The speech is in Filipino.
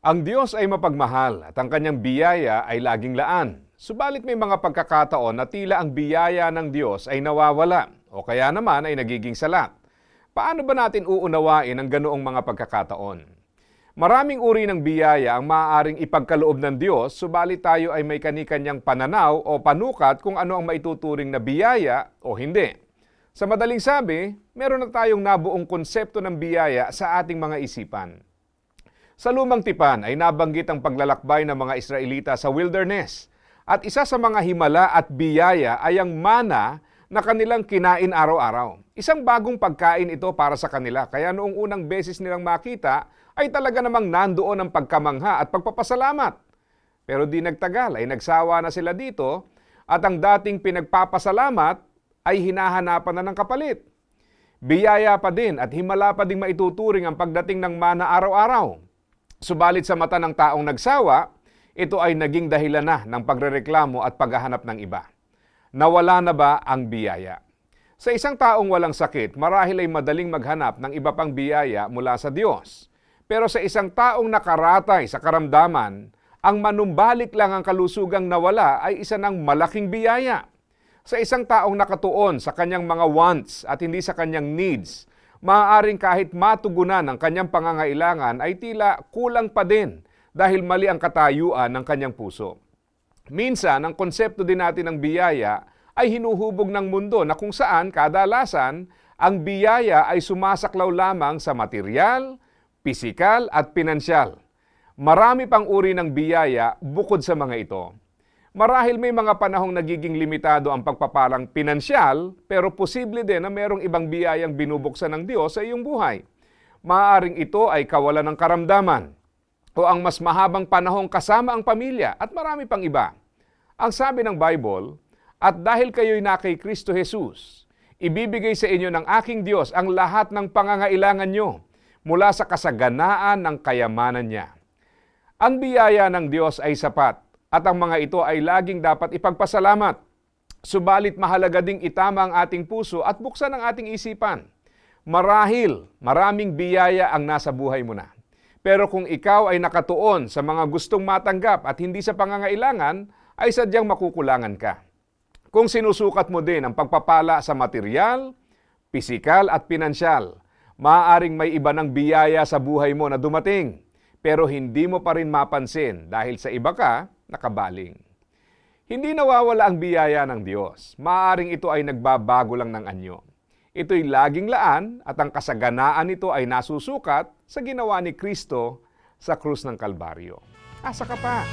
Ang Diyos ay mapagmahal at ang kanyang biyaya ay laging laan. Subalit may mga pagkakataon na tila ang biyaya ng Diyos ay nawawala o kaya naman ay nagiging salat. Paano ba natin uunawain ang ganoong mga pagkakataon? Maraming uri ng biyaya ang maaaring ipagkaloob ng Diyos, subalit tayo ay may kanikanyang pananaw o panukat kung ano ang maituturing na biyaya o hindi. Sa madaling sabi, meron na tayong nabuong konsepto ng biyaya sa ating mga isipan. Sa lumang tipan ay nabanggit ang paglalakbay ng mga Israelita sa wilderness. At isa sa mga himala at biyaya ay ang mana na kanilang kinain araw-araw. Isang bagong pagkain ito para sa kanila. Kaya noong unang beses nilang makita, ay talaga namang nandoon ang pagkamangha at pagpapasalamat. Pero di nagtagal ay nagsawa na sila dito at ang dating pinagpapasalamat ay hinahanapan na ng kapalit. Biyaya pa din at himala pa ding maituturing ang pagdating ng mana araw-araw. Subalit sa mata ng taong nagsawa, ito ay naging dahilan na ng pagrereklamo at paghahanap ng iba. Nawala na ba ang biyaya? Sa isang taong walang sakit, marahil ay madaling maghanap ng iba pang biyaya mula sa Diyos. Pero sa isang taong nakaratay sa karamdaman, ang manumbalik lang ang kalusugang nawala ay isa ng malaking biyaya. Sa isang taong nakatuon sa kanyang mga wants at hindi sa kanyang needs, maaaring kahit matugunan ang kanyang pangangailangan ay tila kulang pa din dahil mali ang katayuan ng kanyang puso. Minsan, ang konsepto din natin ng biyaya ay hinuhubog ng mundo na kung saan kadalasan ang biyaya ay sumasaklaw lamang sa material, pisikal at pinansyal. Marami pang uri ng biyaya bukod sa mga ito. Marahil may mga panahong nagiging limitado ang pagpapalang pinansyal, pero posible din na merong ibang biyayang binubuksan ng Diyos sa iyong buhay. Maaring ito ay kawalan ng karamdaman, o ang mas mahabang panahong kasama ang pamilya, at marami pang iba. Ang sabi ng Bible, at dahil kayo'y na kay Kristo Jesus, ibibigay sa inyo ng aking Diyos ang lahat ng pangangailangan nyo mula sa kasaganaan ng kayamanan niya. Ang biyaya ng Diyos ay sapat at ang mga ito ay laging dapat ipagpasalamat. Subalit mahalaga ding itama ang ating puso at buksan ang ating isipan. Marahil, maraming biyaya ang nasa buhay mo na. Pero kung ikaw ay nakatuon sa mga gustong matanggap at hindi sa pangangailangan, ay sadyang makukulangan ka. Kung sinusukat mo din ang pagpapala sa material, pisikal at pinansyal, maaaring may iba ng biyaya sa buhay mo na dumating, pero hindi mo pa rin mapansin dahil sa iba ka nakabaling. Hindi nawawala ang biyaya ng Diyos. Maaring ito ay nagbabago lang ng anyo. Ito'y laging laan at ang kasaganaan nito ay nasusukat sa ginawa ni Kristo sa krus ng Kalbaryo. Asa ka pa?